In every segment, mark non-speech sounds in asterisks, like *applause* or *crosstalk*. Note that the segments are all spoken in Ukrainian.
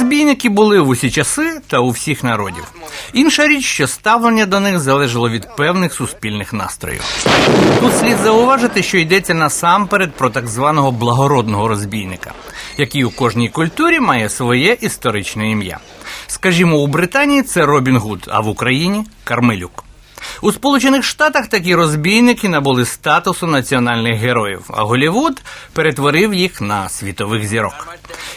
Розбійники були в усі часи та у всіх народів. Інша річ, що ставлення до них залежало від певних суспільних настроїв. Тут слід зауважити, що йдеться насамперед про так званого благородного розбійника, який у кожній культурі має своє історичне ім'я. Скажімо, у Британії це Робін Гуд, а в Україні Кармелюк. У Сполучених Штатах такі розбійники набули статусу національних героїв, а Голівуд перетворив їх на світових зірок.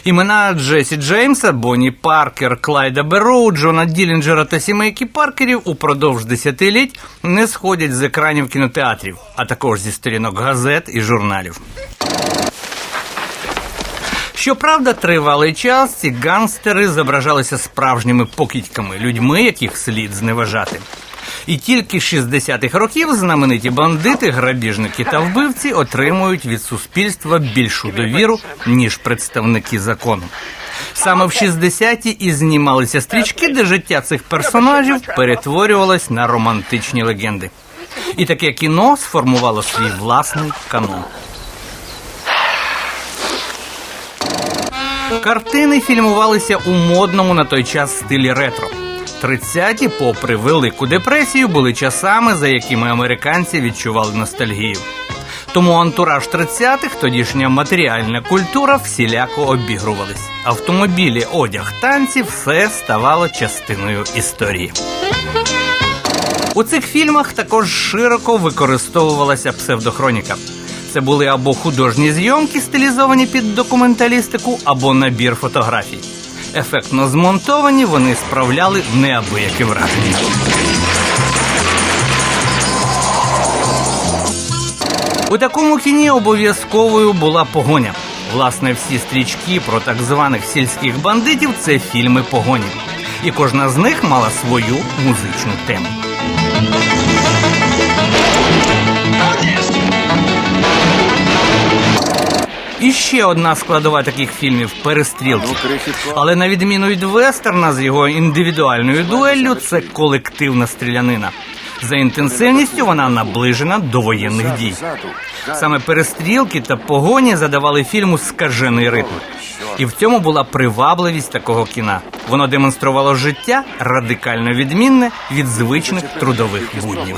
Імена Джесі Джеймса, Бонні Паркер, Клайда Берроу, Джона Ділінджера та сімейки Паркерів упродовж десятиліть не сходять з екранів кінотеатрів, а також зі сторінок газет і журналів. Щоправда, тривалий час ці ганстери зображалися справжніми покидьками, людьми, яких слід зневажати. І тільки з 60-х років знамениті бандити, грабіжники та вбивці отримують від суспільства більшу довіру, ніж представники закону. Саме в 60-ті і знімалися стрічки, де життя цих персонажів перетворювалось на романтичні легенди. І таке кіно сформувало свій власний канон. Картини фільмувалися у модному на той час стилі ретро. 30-ті, попри велику депресію, були часами, за якими американці відчували ностальгію. Тому антураж 30-х, тодішня матеріальна культура всіляко обігрувались. Автомобілі, одяг, танці все ставало частиною історії. У цих фільмах також широко використовувалася псевдохроніка. Це були або художні зйомки, стилізовані під документалістику, або набір фотографій. Ефектно змонтовані, вони справляли неабияке враження. У такому кіні обов'язковою була погоня. Власне, всі стрічки про так званих сільських бандитів це фільми погоні. І кожна з них мала свою музичну тему. І ще одна складова таких фільмів перестрілки. Але на відміну від вестерна з його індивідуальною дуеллю, це колективна стрілянина. За інтенсивністю вона наближена до воєнних дій. Саме перестрілки та погоні задавали фільму скажений ритм. І в цьому була привабливість такого кіна. Воно демонструвало життя радикально відмінне від звичних трудових буднів.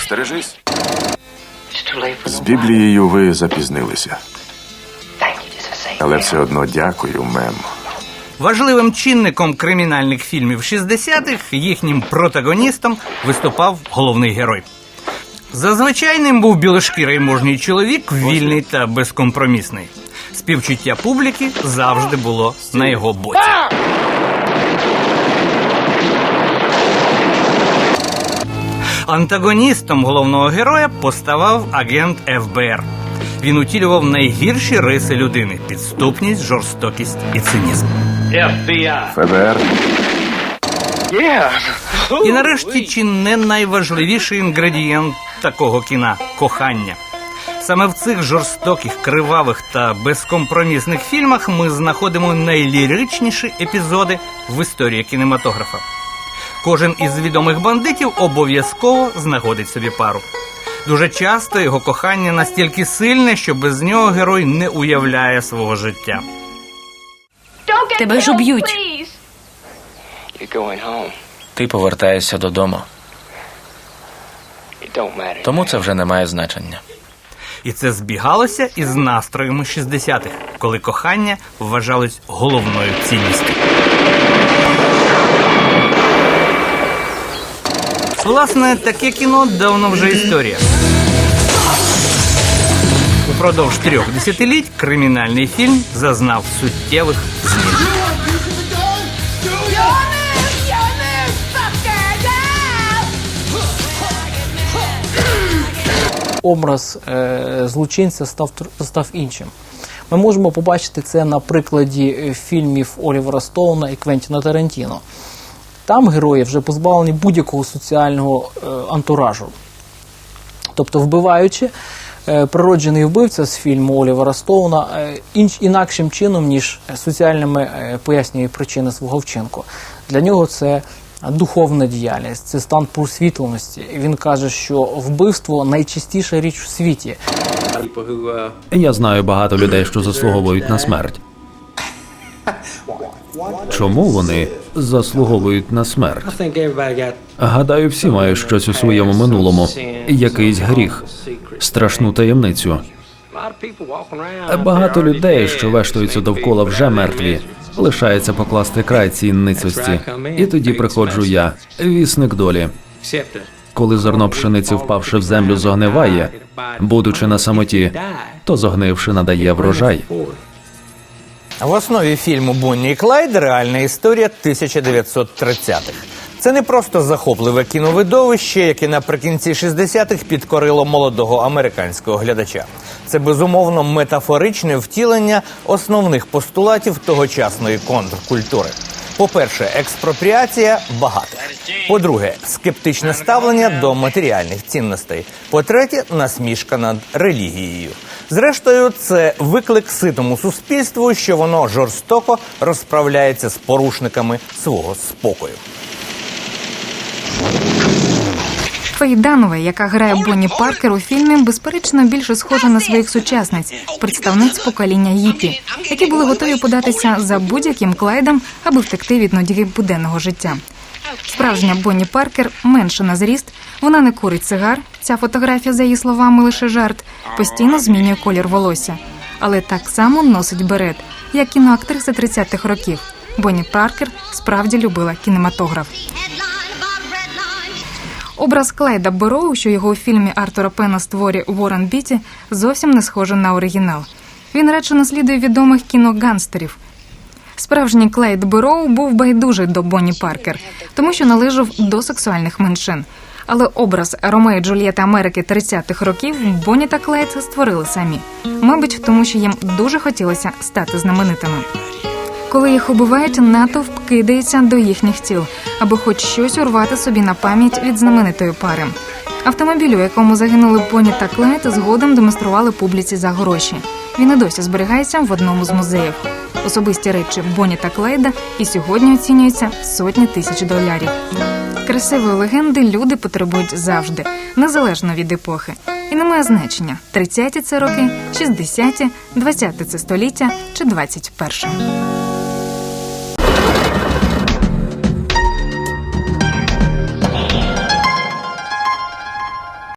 Стережись. З Біблією ви запізнилися. Але все одно дякую, мем. Важливим чинником кримінальних фільмів 60-х їхнім протагоністом виступав головний герой. Зазвичай ним був білошкірий можній чоловік, вільний та безкомпромісний. Співчуття публіки завжди було на його боці. Антагоністом головного героя поставав агент ФБР. Він утілював найгірші риси людини: підступність, жорстокість і цинізм. ФБР І нарешті, чи не найважливіший інгредієнт такого кіна кохання. Саме в цих жорстоких, кривавих та безкомпромісних фільмах ми знаходимо найліричніші епізоди в історії кінематографа. Кожен із відомих бандитів обов'язково знаходить собі пару. Дуже часто його кохання настільки сильне, що без нього герой не уявляє свого життя. Тебе ж уб'ють. Ти повертаєшся додому, тому це вже не має значення. І це збігалося із настроями 60-х, коли кохання вважалось головною цінністю. Власне, таке кіно давно вже історія. Упродовж трьох десятиліть кримінальний фільм зазнав суттєвих змін. образ е, злочинця став, став іншим. Ми можемо побачити це на прикладі е, фільмів Олівера Стоуна і Квентіна Тарантіно. Там герої вже позбавлені будь-якого соціального е, антуражу. Тобто, вбиваючи, е, природжений вбивця з фільму Олівера Стоуна е, інш, інакшим чином, ніж соціальними е, пояснює причини свого вчинку. Для нього це духовна діяльність, це стан просвітленості. Він каже, що вбивство найчастіша річ у світі. Я знаю багато людей, що заслуговують на смерть. *laughs* Чому вони заслуговують на смерть? Гадаю, всі мають щось у своєму минулому, якийсь гріх, страшну таємницю. Багато людей, що вештуються довкола, вже мертві. Лишається покласти край цій ницості. І тоді приходжу я, вісник долі. Коли зерно пшениці, впавши в землю, зогниває, будучи на самоті, то зогнивши надає врожай. В основі фільму Бонні і Клайд реальна історія 1930-х. Це не просто захопливе кіновидовище, яке наприкінці 60-х підкорило молодого американського глядача. Це безумовно метафоричне втілення основних постулатів тогочасної контркультури. По-перше, експропріація багатих. По-друге, скептичне ставлення до матеріальних цінностей. По-третє, насмішка над релігією. Зрештою, це виклик ситому суспільству, що воно жорстоко розправляється з порушниками свого спокою. Фей Данова, яка грає Бонні Паркер у фільмі, безперечно більше схожа на своїх сучасниць, представниць покоління Їпі, які були готові податися за будь-яким клайдом, аби втекти від нудьги буденного життя. Справжня Бонні Паркер менша на зріст, вона не курить сигар. Ця фотографія, за її словами, лише жарт, постійно змінює колір волосся, але так само носить берет, як кіноактриса 30-х років. Бонні Паркер справді любила кінематограф. Образ Клайда Бероу, що його у фільмі Артура Пена створює Уоррен Біті, зовсім не схожий на оригінал. Він радше наслідує відомих кіноганстерів. Справжній Клайд Бероу був байдужий до Бонні Паркер, тому що належав до сексуальних меншин. Але образ Ромео і Джульєти Америки 30-х років Бонні та Клайд створили самі. Мабуть, тому що їм дуже хотілося стати знаменитими. Коли їх убивають, натовп кидається до їхніх тіл, аби хоч щось урвати собі на пам'ять від знаменитої пари. Автомобіль, у якому загинули Бонні та Клайд, згодом демонстрували публіці за гроші. Він і досі зберігається в одному з музеїв. Особисті речі Бонні та Клейда і сьогодні оцінюються сотні тисяч доларів. Красивої легенди люди потребують завжди, незалежно від епохи. І не має значення: 30-ті це роки, 60-ті, 20-те це століття чи 21-ше.